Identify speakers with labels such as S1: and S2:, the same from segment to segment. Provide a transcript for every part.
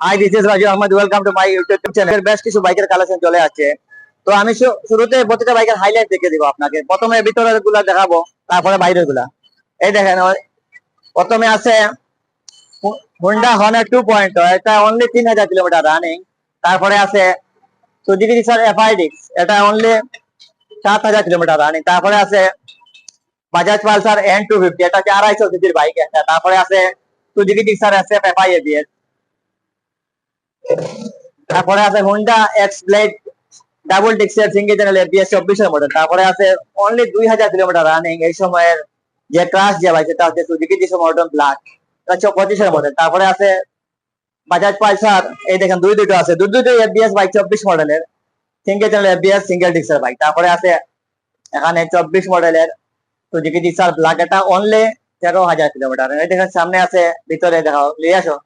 S1: Hi this is Raju Ahmed welcome to my YouTube channel বেশ কিছু বাইকের collection চলে আসছে। তো আমি শুরুতে প্রতিটা বাইকের হাইলাইট দেখে দিব আপনাকে। প্রথমে ভিতরেরগুলা দেখাবো, তারপরে বাইরেরগুলা এই দেখেন প্রথমে আছে হুন্ডা হর্নের টু পয়েন্ট এটা অনলি তিন হাজার কিলোমিটার রানিং তারপরে আছে সুজুকি জিক্সার এফআইডিক্স এটা অনলি সাত হাজার কিলোমিটার রানিং তারপরে আছে Bajaj Pulsar N two fifty এটা হচ্ছে আড়াইশো সিসির বাইক একটা। তারপরে আছে Suzuki Gixxer S F FI ABS তারপরে আছে হুন্ডা এক্স ব্লেড ডাবল ডিক্সের সিঙ্গেল চ্যানেল এবিএস চব্বিশের মডেল। তারপরে আছে অনলি দুই হাজার কিলোমিটার রানিং এই সময়ের যে ক্রাশ যে বাইক সেটা হচ্ছে সুজুকি জিসো মডেল ব্ল্যাক এটা পঁচিশের মডেল তারপরে আছে বাজাজ পালসার এই দেখেন দুই দুটো আছে। দুই দুটো এবিএস বাইক চব্বিশ মডেলের। সিঙ্গেল চ্যানেল এবিএস সিঙ্গেল ডিক্সের বাইক তারপরে আছে এখানে চব্বিশ মডেলের সুজুকি জিক্সার ব্ল্যাক এটা অনলি তেরো হাজার কিলোমিটার। এই দেখেন সামনে আছে, ভিতরে দেখাও, নিয়ে আসো।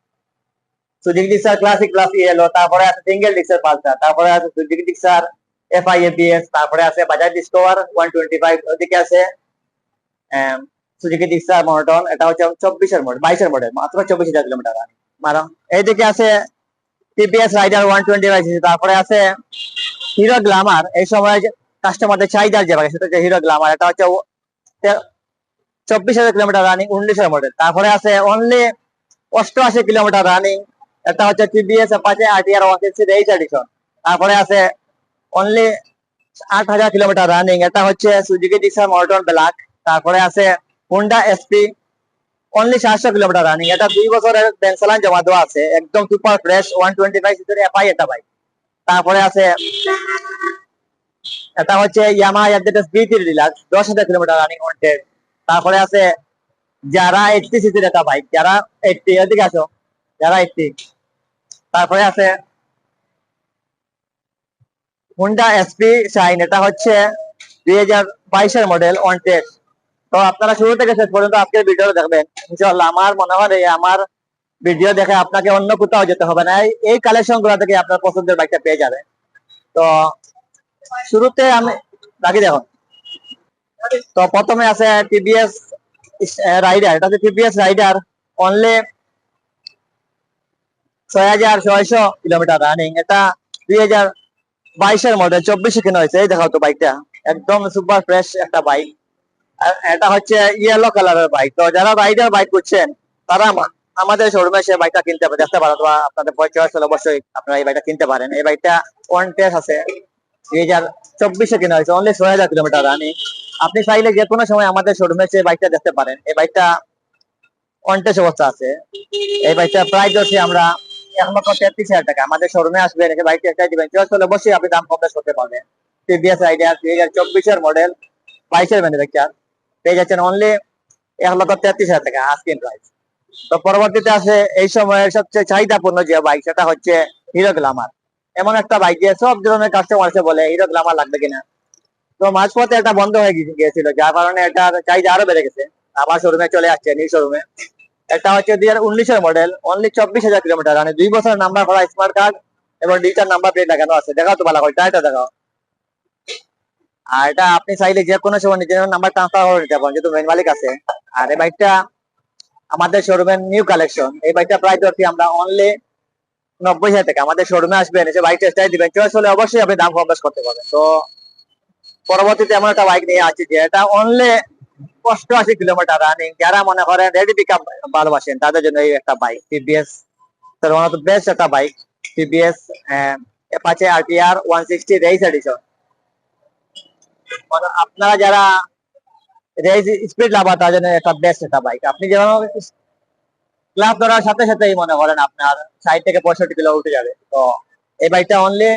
S1: Suzuki Gixxer classic class yellow তারপরে আছে সিঙ্গেল ডিক্সার পালসার তারপরে আছে সুজুকি জিক্সার এফআই এবিএস তারপরে আছে Bajaj Discover one twenty five ওদিকে আছে সুজুকি জিক্সার মনোটন এটা হচ্ছে চব্বিশের মডেল বাইশের মডেল মাত্র চব্বিশ হাজার কিলোমিটার মারো এইদিকে আছে TVS Rider one twenty five তারপরে আছে হিরো গ্লামার এই সময় কাস্টমারদের চাহিদার যে সেটা হচ্ছে হিরো গ্লামার এটা হচ্ছে চব্বিশ হাজার কিলোমিটার রানিং উনিশের মডেল তারপরে আছে অনলি অষ্টআশি কিলোমিটার রানিং এটা হচ্ছে TVS Apache RTR one sixty H edition তারপরে আছে অনলি আট হাজার কিলোমিটার রানিং এটা হচ্ছে সুজুকি জিক্সার মর্টন ব্ল্যাক তারপরে আছে হুন্ডা এসপি অনলি সাতশো কিলোমিটার রানিং এটা দুই বছরের ব্যাংক জমা দেওয়া আছে। একদম super fresh one twenty five সিসির এফআই এটা বাইক তারপরে আছে এটা হচ্ছে Yamaha FZS V three deluxe দশ হাজার কিলোমিটার রানিং ওয়ান্টেড তারপরে আছে যারা এইটটি সিসির একটা বাইক যারা এইটটি এদিকে আসো। যারা এইটটি তারপরে আছে হুন্ডা এসপি শাইন এটা হচ্ছে দুই হাজার বাইশের মডেল ওয়ান্টেড তো আপনারা শুরু থেকে শেষ পর্যন্ত আজকের ভিডিও দেখবেন। ইনশাল্লাহ আমার মনে হয় আমার ভিডিও দেখে আপনাকে অন্য কোথাও যেতে হবে না। এই- এই কালেকশনগুলো থেকে আপনার পছন্দের বাইকটা পেয়ে যাবে। তো শুরুতে আমি রাখি দেখুন। তো প্রথমে আছে টিভিএস রাইডার এটা হচ্ছে টিভিএস রাইডার অনলি ছয় হাজার ছয়শো কিলোমিটার রানিং এটা দুই হাজার বাইশের চব্বিশে হয়েছে। এই একদম সুপার ফ্রেশ একটা বাইক এটা হচ্ছে ইয়েলো বাইক তো যারা বাইক করছেন, তারা আমা- আমাদের শোরুমে সে বাইকটা কিনতে পারে। দেখতে পারেন বা আপনাদের হলে অবশ্যই আপনারা এই বাইকটা কিনতে পারেন। এই বাইকটা ওয়ান আছে। দুই হাজার চব্বিশে কেনা হয়েছে। অনলি ছয় হাজার কিলোমিটার রানিং আপনি চাইলে যে কোনো সময় আমাদের শোরুমে সে বাইকটা দেখতে পারেন। এই বাইকটা ওয়ান টেস্ট অবস্থা আছে। এই বাইকটা প্রাইস হচ্ছে আমরা তেত্রিশ হাজার টাকা। আমাদের শোরুমে দিবেন। অবশ্যই আপনি দাম কম বেশ করতে পারবেন। টিভিএস রাইডার দুই হাজার চব্বিশের মডেল বাইশের পেয়ে যাচ্ছেন অনলি এক লক্ষ তেত্রিশ হাজার টাকা প্রাইস তো পরবর্তীতে আছে এই সময়ের সবচেয়ে চাহিদাপূর্ণ যে বাইক সেটা হচ্ছে হিরো গ্লামার এমন একটা বাইক যে সব ধরনের কাস্টমার এসে বলে হিরো গ্লামার লাগবে কিনা। তো মাঝপথে এটা বন্ধ হয়ে গিয়ে- গিয়েছিল, যার কারণে এটার চাহিদা আরও বেড়ে গেছে। আবার শোরুমে চলে আসছে নিউ শোরুমে এটা হচ্ছে দুই হাজার উনিশের মডেল অনলি চব্বিশ হাজার কিলোমিটার মানে দুই বছর নাম্বার করা স্মার্ট কার্ড এবং ডিজিটাল নাম্বার প্লেট লাগানো আছে। দেখাও তো ভালো করে এটা দেখাও। আর এটা আপনি চাইলে যে কোনো সময় নিজের নাম্বার ট্রান্সফার করে নিতে পারেন, যেহেতু মেন মালিক আছে। আর এই বাইকটা আমাদের শোরুমের নিউ কালেকশন এই বাইকটা প্রাইস ধরছি আমরা অনলি নব্বই হাজার টাকা। আমাদের শোরুমে আসবেন, এসে বাইক টেস্ট দিবেন চয়েস হলে অবশ্যই আপনি দাম কম করতে পারবেন। তো পরবর্তীতে এমন একটা বাইক নিয়ে আসছি যে এটা অনলি অষ্টআশি কিলোমিটার রানিং যারা মনে করেন রেডি পিক আপ ভালোবাসেন, তাদের জন্য এই একটা বাইক টিভিএস তার ওয়ান অফ বেস্ট একটা bike TVS Apache RTR one sixty race edition মানে আপনারা যারা রেস স্পিড লাভার তার জন্য একটা বেস্ট একটা বাইক আপনি যেমন ক্লাব ধরার সাথে সাথেই মনে করেন আপনার ষাট থেকে পঁয়ষট্টি কিলো উঠে যাবে। তো এই বাইকটা অনলি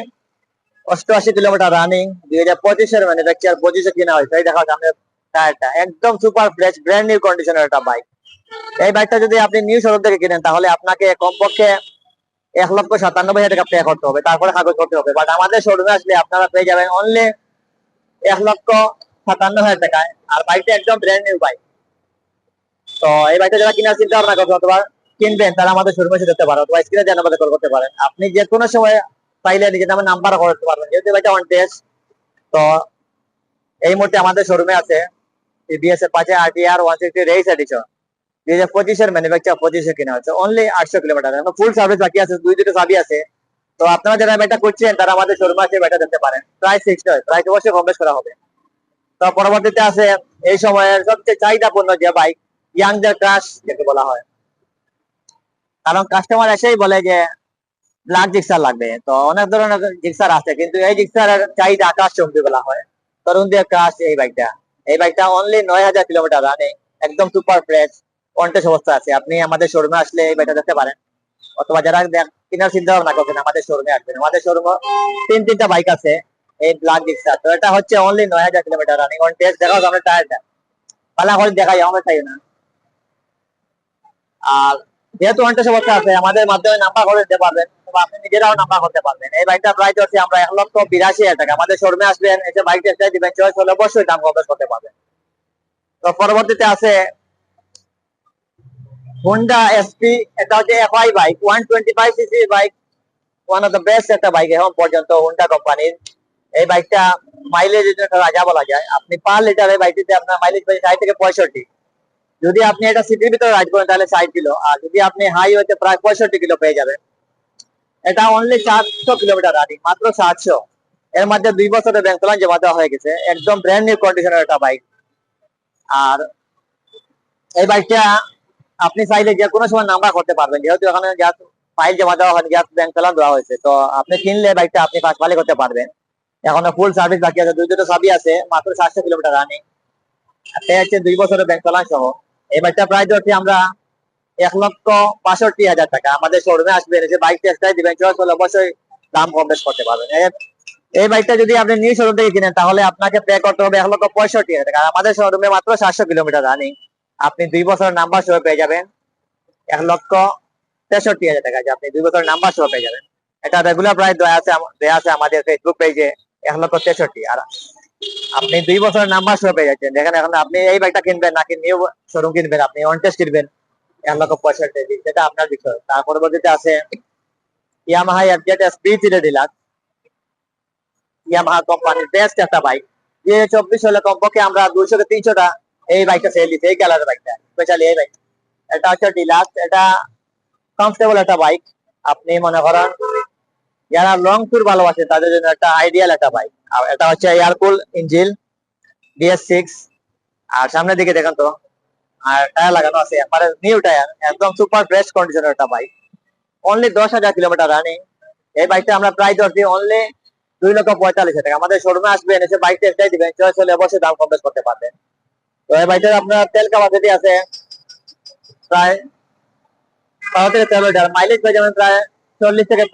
S1: অষ্টআশি কিলোমিটার রানিং দুই হাজার পঁচিশের ম্যানুফ্যাকচার পঁচিশে কিনা হয়েছে। এই দেখা, সামনে টায়ারটা একদম সুপার ফ্রেশ ব্র্যান্ড নিউ কন্ডিশনের একটা বাইক এই বাইকটা যদি আপনি নিউ শোরুম থেকে কিনেন, তাহলে আপনাকে কমপক্ষে এক লক্ষ সাতানব্বই হাজার টাকা পে করতে হবে। তারপরে কাগজ করতে হবে। বাট আমাদের শোরুমে আসলে আপনারা পেয়ে যাবেন অনলি এক লক্ষ সাতান্ন হাজার টাকায় আর বাইকটা একদম ব্র্যান্ড নিউ বাইক তো এই বাইকটা যারা কিনার চিন্তা ভাবনা করছে অথবা কিনবেন, তারা আমাদের শোরুমে এসে দেখতে পারেন অথবা স্ক্রিনে দেওয়া নাম্বারে কল করতে পারেন। আপনি যে কোনো সময় চাইলে নিজের নামে নাম্বার করতে পারবেন। যেহেতু বাইকটা অন টেস্ট তো এই মুহূর্তে আমাদের শোরুমে আছে টিভিএস এর পাশে RTR one sixty race edition দুই হাজার পঁচিশের ম্যানুফ্যাকচার পঁচিশে কিনা হচ্ছে। অনলি আটশো কিলোমিটার এখন ফুল সার্ভিস বাকি আছে, দুই দুটো চাবি আছে। তো আপনারা যারা ব্যাটা করছেন, তারা আমাদের শোরুমে আসে ব্যাটা দিতে পারেন। প্রাইস ফিক্সড হয় প্রাইস অবশ্যই কম করা হবে। তো পরবর্তীতে আছে এই সময়ের সবচেয়ে চাহিদাপূর্ণ যে বাইক ইয়াংদের ক্রাশ যেটা বলা হয়। কারণ কাস্টমার এসেই বলে যে ব্ল্যাক জিক্সার লাগবে। তো অনেক ধরনের জিক্সার আছে, কিন্তু এই জিক্সারের চাহিদা আকাশ চমকে বলা হয়। তরুণ দিয়ে ক্রাশ এই বাইকটা এই বাইকটা অনলি নয় হাজার কিলোমিটার রানে একদম সুপার ফ্রেশ কন্টেস্ট অবস্থা আছে। আপনি আমাদের শোরুমে আসলে এই বাইকটা দেখতে পারেন। অথবা যারা কেনার চিন্তা ভাবনা করছেন আমাদের শোরুমে আসবেন। আমাদের শোরুমে তিন, তিনটা বাইক আছে, এই ব্ল্যাক জিক্সার তো এটা হচ্ছে অনলি নয় হাজার কিলোমিটার রানিং অন টেস্ট দেখাও আমরা টায়ারটা পালা করে দেখাই, আমরা চাই না। আর যেহেতু অনটেস্ট অবস্থা আছে, আমাদের মাধ্যমে নাম্বার করে দিতে পারবেন। আপনি নিজেরাও নাম্বার করতে পারবেন। এই বাইকটা প্রাইস হচ্ছে আমরা এক লক্ষ বিরাশি হাজার টাকা। আমাদের শোরুমে আসবেন, এসে বাইক টেস্ট দিবেন চয়েস হলে অবশ্যই দাম করতে পারবেন। তো পরবর্তীতে আছে এসপি এটা হচ্ছে FI bike one twenty five CC bike one of the best একটা বাইক এখন পর্যন্ত কোম্পানির এই বাইকটা মাইলেজ রাজা বলা যায়। আপনি পার লিটার এই বাইকটিতে আপনার মাইলেজ ষাট থেকে পঁয়ষট্টি। যদি আপনি এটা সিটির ভিতরে রাইড করেন তাহলে ষাট কিলো। আর যদি আপনি হাই হাইওয়েতে প্রায় পঁয়ষট্টি কিলো পেয়ে যাবেন। এটা অনলি চারশো কিলোমিটার রানিং মাত্র সাতশো এর মধ্যে দুই বছরের ব্যাংক চালান জমা দেওয়া হয়ে গেছে, একদম ব্র্যান্ড নিউ কন্ডিশনের একটা বাইক আর এই বাইকটা আপনি চাইলে যে কোনো সময় নাম্বার করতে পারবেন, যেহেতু এখানে গ্যাস ফাইল জমা দেওয়া হয় গ্যাস ব্যাংক চালান দেওয়া হয়েছে। তো আপনি কিনলে বাইকটা আপনি মালিক করতে পারবেন। এখনও ফুল সার্ভিস বাকি আছে দুই দুটো সবই আছে, মাত্র সাতশো কিলোমিটার রানিং হচ্ছে দুই বছরের ব্যাংক চালান সহ। এই বাইকটা প্রায় হচ্ছে আমরা এক লক্ষ বাষট্টি হাজার টাকা। আমাদের শোরুমে আসবেন এসে বাইক টেস্টাই দিবেন চয়েস হলে অবশ্যই দাম কম বেশ করতে পারবেন। এই বাইকটা যদি আপনি নিউ শোরুম থেকে কিনেন, তাহলে আপনাকে পে করতে হবে এক লক্ষ পঁয়ষট্টি হাজার টাকা। আমাদের শোরুমে মাত্র সাতশো কিলোমিটার রানিং আপনি দুই বছরের নাম্বার সহ পেয়ে যাবেন। এক লক্ষ তেষট্টি হাজার টাকা আপনি দুই বছর নাম্বার সহ পেয়ে যাবেন। এটা রেগুলার প্রাইস দেওয়া আছে দেওয়া আছে আমাদের ফেসবুক পেজে এক লক্ষ তেষট্টি। আর আপনি দুই বছরের নাম্বার সহ পেয়ে যাচ্ছেন। দেখেন এখন আপনি এই বাইকটা কিনবেন, নাকি নিউ শোরুম কিনবেন, আপনি অন টেস্ট কিনবেন। এক লক্ষ পঁয়ষট্টি সেটা আপনার বিষয়। তার পরবর্তীতে আছে Yamaha FZ S B three deluxe Yamaha কোম্পানির বেস্ট একটা বাইক যে চব্বিশ হলে কমপক্ষে আমরা দুইশো থেকে তিনশোটা এই বাইকটা সেল দিচ্ছি এই কালারের বাইকটা স্পেশালি এই বাইক এটা হচ্ছে ডিলাক্স এটা কমফোর্টেবল একটা বাইক আপনি মনে করেন, যারা লং ট্যুর ভালোবাসে, তাদের জন্য একটা আইডিয়াল একটা বাইক এটা হচ্ছে air cool engine DS six আর সামনের দিকে দেখেন তো। আর টায়ার লাগানো আছে একবারে নিউ টায়ার একদম সুপার ফ্রেশ কন্ডিশনের একটা বাইক অনলি দশ হাজার কিলোমিটার রানিং এই বাইকটা আমরা প্রাইস ধরছি অনলি দুই লক্ষ পঁয়তাল্লিশ হাজার আমাদের শোরুমে আসবেন এসে বাইক টেস্টাই দিবেন চয়েস হলে অবশ্যই দাম কম করতে পারবেন। তো এই বাইকটার আপনার তেল ক্যাপাসিটি আছে, প্রায় বারো থেকে তেরো লিটার। মাইলেজ পেয়ে যাবেন প্রায় চল্লিশ থেকে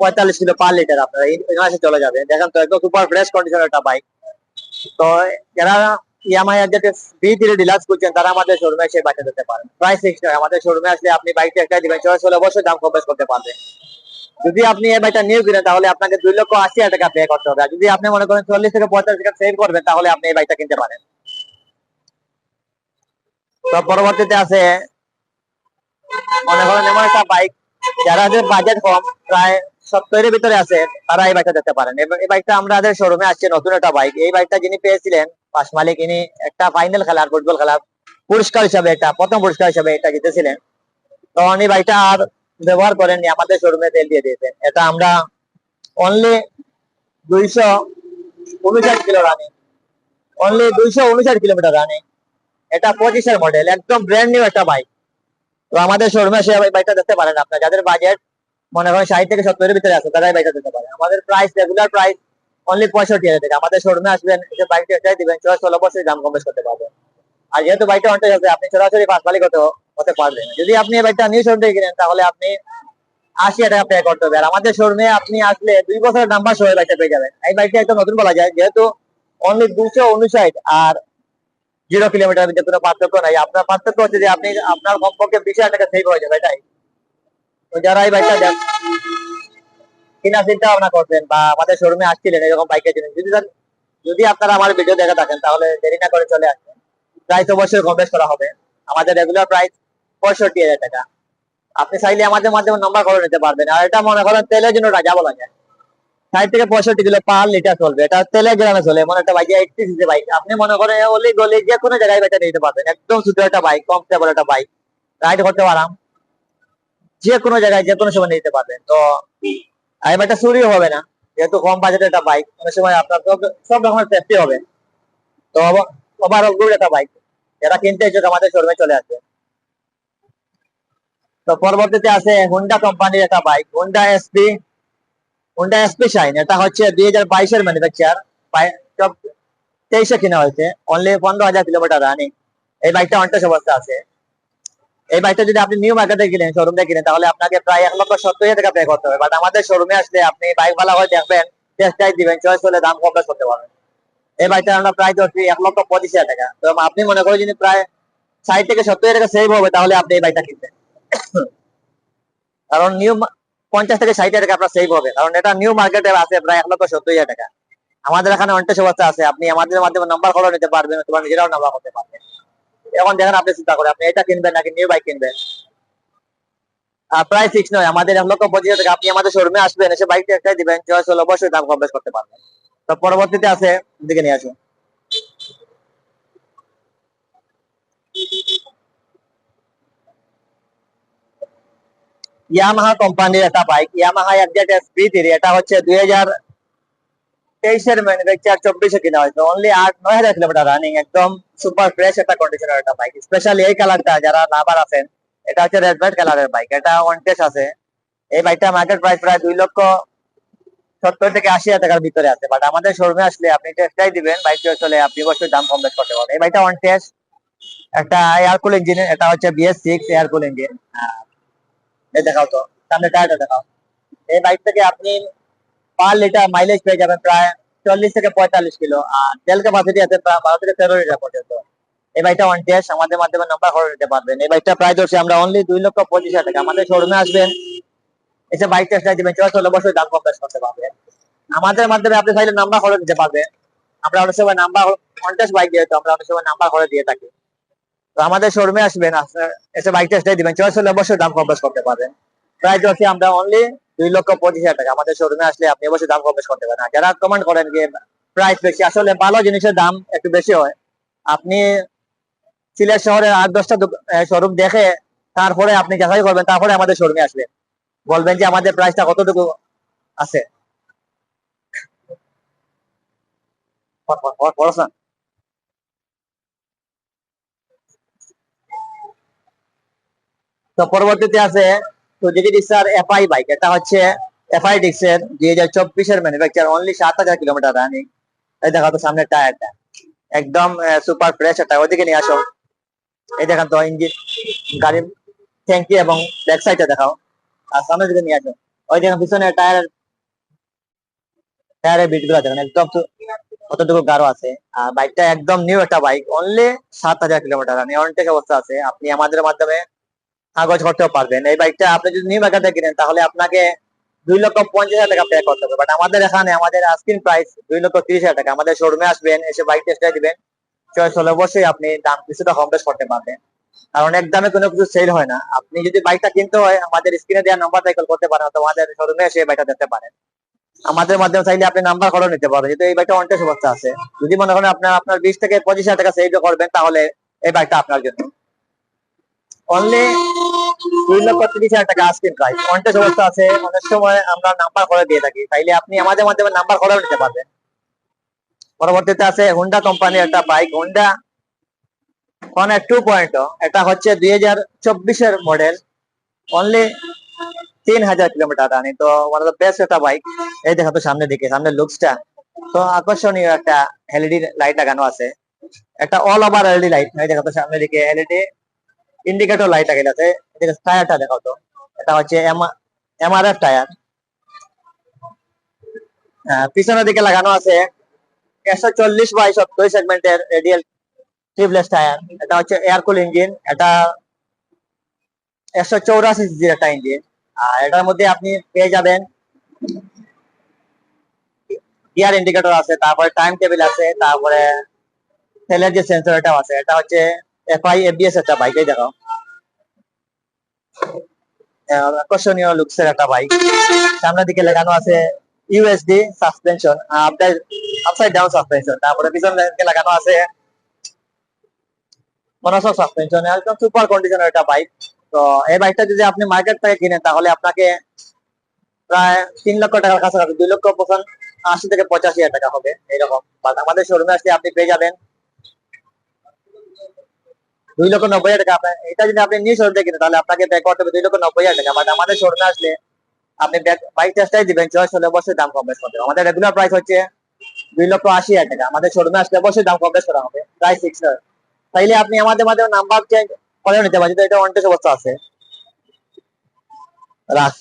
S1: পঁয়তাল্লিশ কিলো পার লিটার আপনার। চলে যাবে। দেখেন তো, একদম সুপার ফ্রেশ কন্ডিশনের একটা বাইক তো যারা করছেন তারা আমাদের দিতে পারেন আমাদের আসলে হলে অবশ্যই দাম কম যদি আপনি এই বাইকটা তাহলে আপনাকে দুই লক্ষ আশি হাজার টাকা পে করতে হবে। যদি আপনি মনে করেন চল্লিশ থেকে পঁয়তাল্লিশ টাকা সেভ করবেন, তাহলে আপনি এই বাইকটা কিনতে পারেন। তো পরবর্তীতে আছে, মনে করেন এমন একটা বাইক, যারা বাজেট কম, প্রায় সত্তরের ভিতরে আছে, তারা এই বাইকটা দেখতে পারেন। এই বাইকটা আমাদের শোরুমে আসছে নতুন একটা বাইক। এই বাইকটা যিনি পেয়েছিলেন পাশ মালিক ইনি একটা ফাইনাল খেলার ফুটবল খেলার পুরস্কার হিসাবে এটা, প্রথম পুরস্কার হিসাবে এটা জিতেছিলেন। তো উনি বাইকটা আর ব্যবহার করেননি, আমাদের শোরুমে তেল দিয়ে দিয়েছেন। এটা আমরা অনলি দুইশো উনষাট কিলো রানিং অনলি দুইশো উনষাট কিলোমিটার রানিং এটা পঁচিশের মডেল একদম ব্র্যান্ড নিউ একটা বাইক তো আমাদের শোরুমে সে বাইকটা দেখতে পারেন আপনার, যাদের বাজেট মনে করেন ষাট থেকে সত্তরের ভিতরে আছে, তারাই বাইকটা দিতে পারে। আমাদের প্রাইস রেগুলার প্রাইস অনলি পঁয়ষট্টি হাজার টাকা আমাদের শোরুমে আসবেন, এসে বাইকটা এটাই দিবেন চয়েস হলে অবশ্যই দাম কম বেশ করতে পারবেন। আর যেহেতু বাইকটা অনটেজ আছে, আপনি সরাসরি পাঁচ মালিক হতে হতে পারবেন। যদি আপনি এই বাইকটা নিউ শোরুম থেকে কিনেন, তাহলে আপনি আশি টাকা পে করতে হবে। আর আমাদের শোরুমে আপনি আসলে দুই বছরের নাম্বার সহ বাইকটা পেয়ে যাবেন। এই বাইকটা একদম নতুন বলা যায়, যেহেতু অনলি দুশো উনষাট আর জিরো কিলোমিটার মধ্যে কোনো পার্থক্য নাই। আপনার পার্থক্য হচ্ছে যে আপনি, আপনার কমপক্ষে বিশ হাজার টাকা সেভ হয়ে যাবে এটাই তো যারা এই বাইকটা কিনা চিন্তা ভাবনা করছেন বা আমাদের শোরুমে আসছিলেন এরকম বাইকের জন্য। যদি যদি আপনারা আমার ভিডিও দেখে থাকেন, তাহলে দেরি না করে চলে আসবেন। প্রাইস অবশ্যই কম বেশ করা হবে। আমাদের রেগুলার প্রাইস পঁয়ষট্টি হাজার টাকা। আপনি চাইলে আমাদের মাধ্যমে নাম্বার করে নিতে পারবেন। আর এটা মনে করেন, তেলের জন্য রাজা বলা যায়। ষাট থেকে পঁয়ষট্টি কিলো পার লিটার চলবে। এটা তেলে গ্রামে চলে এমন একটা বাইক এইটটি সিসি বাইক আপনি মনে করেন, অলি গলি যে কোনো জায়গায় এটা নিতে পারবেন। একদম ছোট একটা বাইক কমফোর্টেবল একটা বাইক রাইড করতে আরাম যে কোনো জায়গায় যে কোনো সময় নিতে পারবেন। তো আর চুরিও হবে না, যেহেতু কম একটা বাইক অনেক সময় আপনার সব রকমের সেফটি হবে। তো ওভারঅল গুড একটা বাইক কিনতে আমাদের শোরুমে চলে আসবে। তো পরবর্তীতে আছে হুন্ডা কোম্পানির একটা bike Honda SP Honda SP Shine এটা হচ্ছে দুই হাজার বাইশের ম্যানুফ্যাকচার তেইশে কিনা হয়েছে। অনলি পনেরো হাজার কিলোমিটার রানিং এই বাইকটা অনটেস অবস্থা আছে। এই বাইকটা যদি আপনি নিউ মার্কেটে কিনেন শোরুম কিনেন, তাহলে আপনাকে প্রায় এক লক্ষ সত্তর হাজার টাকা পে করতে হবে। বাট আমাদের শোরুমে আসলে আপনি বাইক ভালো হয়ে দেখবেন ড্রাইভ দিবেন চয়েস হলে দাম কম করতে পারবেন এই বাইকটা আমরা প্রায় ধরছি এক লক্ষ পঁচিশ হাজার টাকা। তো আপনি মনে করেন যদি প্রায় ষাট থেকে সত্তর হাজার টাকা সেভ হবে, তাহলে আপনি এই বাইকটা কিনবেন। কারণ নিউ পঞ্চাশ থেকে ষাট হাজার টাকা আপনার সেভ হবে। কারণ এটা নিউ মার্কেটে আছে প্রায় এক লক্ষ সত্তর হাজার টাকা। আমাদের এখানে অনটেস অবস্থা আছে, আপনি আমাদের মাধ্যমে নাম্বার করে নিতে পারবেন, অথবা নিজেরাও নাম্বার করতে পারবেন। এখন দেখেন আপনি চিন্তা করে আপনি এটা কিনবেন নাকি নিউ বাইক কিনবেন? প্রায় ফিক্স নয়, আমাদের এক লক্ষ পঁচিশ টাকা, আপনি আমাদের শোরুমে আসবেন, এসে বাইকটা একটাই দিবেন চয়েস হলে অবশ্যই দাম কম করতে পারবেন। তো পরবর্তীতে আছে দিকে নিয়ে আসুন। ইয়ামাহা কোম্পানির একটা bike Yamaha FZ S B three এটা হচ্ছে দুই হাজার তেইশের ম্যানুফ্যাকচার চব্বিশে কিনা হয়েছে অনলি আট, নয় হাজার কিলোমিটার রানিং একদম সুপার ফ্রেশ একটা কন্ডিশনের একটা বাইক স্পেশালি এই কালারটা যারা লাভার আছেন, এটা হচ্ছে রেড হোয়াইট কালারের বাইক এটা ওয়ান টেস্ট আছে। এই বাইকটা মার্কেট প্রাইস প্রায় দুই লক্ষ সত্তর থেকে আশি হাজার টাকার ভিতরে আছে। বাট আমাদের শোরুমে আসলে আপনি টেস্টটাই দিবেন বাইক চলে আপনি অবশ্যই দাম কম বেশ করতে পারবেন। এই বাইকটা ওয়ান টেস্ট একটা এয়ার কুল ইঞ্জিন এটা হচ্ছে BS six air cool engine দেখাও তো, সামনে টায়ারটা দেখাও। এই বাইক থেকে আপনি পার লিটার মাইলেজ পেয়ে যাবেন প্রায় চল্লিশ থেকে পঁয়তাল্লিশ কিলো। আর তেল ক্যাপাসিটি আছে প্রায় বারো থেকে তেরো লিটার পর্যন্ত। এই বাইকটা ওয়ান টেস্ট আমাদের মাধ্যমে নাম্বার করে নিতে পারবেন। এই বাইকটা প্রায় ধরছি আমরা অনলি দুই লক্ষ পঁচিশ হাজার টাকা। আমাদের শোরুমে আসবেন, এসে বাইক টেস্ট দিবেন চয়েস হলে অবশ্যই দাম কম বেশ করতে পারবেন আমাদের মাধ্যমে আপনি চাইলে নাম্বার করে দিতে পারবেন। আমরা অনেক সময় নাম্বার কন্টেস্ট বাইক যেহেতু আমরা অনেক সময় নাম্বার করে দিয়ে থাকি। তো আমাদের শোরুমে আসবেন আস- এসে বাইক টেস্ট দিবেন চয়েস হলে বছর দাম কম বেশ করতে পারবেন। প্রায় ধরছি আমরা অনলি দুই লক্ষ পঁচিশ হাজার টাকা। আমাদের শোরুমে আসলে আপনি অবশ্যই দাম কম করতে পারেন। যারা কমেন্ট করেন যে প্রাইস বেশি, আসলে ভালো জিনিসের দাম একটু বেশি হয়। আপনি সিলেট শহরের আট দশটা শোরুম দেখে তারপরে আপনি যাচাই করবেন, তারপরে আমাদের শোরুমে আসবেন বলবেন যে আমাদের প্রাইসটা কতটুকু আছে? তো পরবর্তীতে আছে সুজুকি ডিক্সার এফআই বাইক এটা হচ্ছে এফআই ডিক্সের দুই হাজার চব্বিশের ম্যানুফ্যাকচার অনলি সাত হাজার কিলোমিটার রানিং এই দেখা তো সামনের টায়ারটা একদম সুপার ফ্রেশ একটা ওইদিকে নিয়ে আসো। এই দেখেন তো ইঞ্জিন গাড়ির ট্যাঙ্কি এবং ব্যাক সাইডটা দেখাও। আর সামনে দিকে নিয়ে আসো। ওই দেখেন পিছনে টায়ার টায়ারের বিটগুলো দেখেন, একদম তো কতটুকু গাঢ় আছে। আর বাইকটা একদম নিউ একটা বাইক অনলি সাত হাজার কিলোমিটার রানিং অনটেক অবস্থা আছে। আপনি আমাদের মাধ্যমে কাগজ করতেও পারবেন। এই বাইকটা আপনি যদি নিউ মার্কেটে কিনেন, তাহলে আপনাকে দুই লক্ষ পঞ্চাশ হাজার টাকা পে করতে হবে। বাট আমাদের এখানে, আমাদের আস্কিং প্রাইস দুই লক্ষ তিরিশ হাজার টাকা। আমাদের শোরুমে আসবেন, এসে বাইক টেস্টে দিবেন। চয়েস হলে অবশ্যই আপনি দাম কিছুটা কম বেশ করতে পারবেন। কারণ এক দামে কোনো কিছু সেল হয় না। আপনি যদি বাইকটা কিনতে হয়, আমাদের স্ক্রিনে দেওয়া নাম্বার সাইকেল করতে পারেন, অথবা আমাদের শোরুমে এসে বাইকটা দেখতে পারেন। আমাদের মাধ্যমে চাইলে আপনি নাম্বার করে নিতে পারেন। যেহেতু এই বাইকটা অনেক অবস্থা আছে। যদি মনে করেন আপনার আপনার বিশ থেকে পঁচিশ হাজার টাকা সেভ করবেন, তাহলে এই বাইকটা আপনার জন্য। অনলি দুই লক্ষ তিরিশ হাজার টাকা আস্কিং প্রাইস কন্টেস্ট অবস্থা আছে, অনেক সময় আমরা নাম্বার করে দিয়ে থাকি। তাইলে আপনি আমাদের মাধ্যমে নাম্বার করে নিতে পারবেন। পরবর্তীতে আছে হুন্ডা কোম্পানির একটা bike Honda one two point এটা হচ্ছে দুই হাজার চব্বিশের মডেল অনলি তিন হাজার কিলোমিটার রানি। তো ওয়ান অফ দ্য বেস্ট একটা বাইক এই দেখো তো সামনের দিকে, সামনের লুকসটা তো আকর্ষণীয় একটা এলইডি লাইট লাগানো আছে। একটা অল ওভার এলইডি লাইট এই দেখো তো সামনের দিকে এলইডি ইন্ডিকেটর লাইট লাগানো আছে এদিকে টায়ারটা দেখো তো। এটা হচ্ছে এমআরএফ টায়ার। পিছনের দিকে লাগানো আছে একশো চল্লিশ বাই সত্তর সেগমেন্টের রেডিয়াল টিউবলেস টায়ার। এটা হচ্ছে এয়ার কুল ইঞ্জিন এটা একশো চৌরাশি সিজির একটা ইঞ্জিন আর এটার মধ্যে আপনি পেয়ে যাবেন গিয়ার ইন্ডিকেটর আছে, তারপরে টাইম টেবিল আছে, তারপরে তেলের যে সেন্সর এটাও আছে, এটা হচ্ছে একটা বাইক এই দেখো আহ, আকর্ষণীয় লুকসের একটা বাইক সামনের দিকে আছে USD suspension upside down suspension তারপরে দিকে লাগানো আছে মনোসক সাসপেনশন একদম সুপার কন্ডিশনের একটা বাইক তো এই বাইকটা যদি আপনি মার্কেট থেকে কিনেন তাহলে আপনাকে প্রায় তিন লক্ষ টাকার কাছাকাছি দুই লক্ষ আশি থেকে পঁচাশি হাজার টাকা হবে। এরকম বাট আমাদের শোরুমে আসলে আপনি পেয়ে যাবেন। দুই লক্ষ নব্বই হাজার টাকা। আপনার এটা যদি আপনি নিয়ে শোরুম থেকে তাহলে আপনাকে পে করতে হবে দুই লক্ষ নব্বই হাজার টাকা। বাট আমাদের শোরুমে আসলে আপনি বাইক টেস্টাই দিবেন চয়েস হলে অবশ্যই দাম কম বেশ করতে আমাদের রেগুলার প্রাইস হচ্ছে দুই লক্ষ আশি হাজার টাকা। আমাদের শোরুমে আসলে অবশ্যই দাম কম বেশ করা হবে। প্রাইস সিক্স তাইলে আপনি আমাদের মাধ্যমে নাম্বার চেঞ্জ করে নিতে পারেন এটা অনটেস অবস্থা আছে। রাখ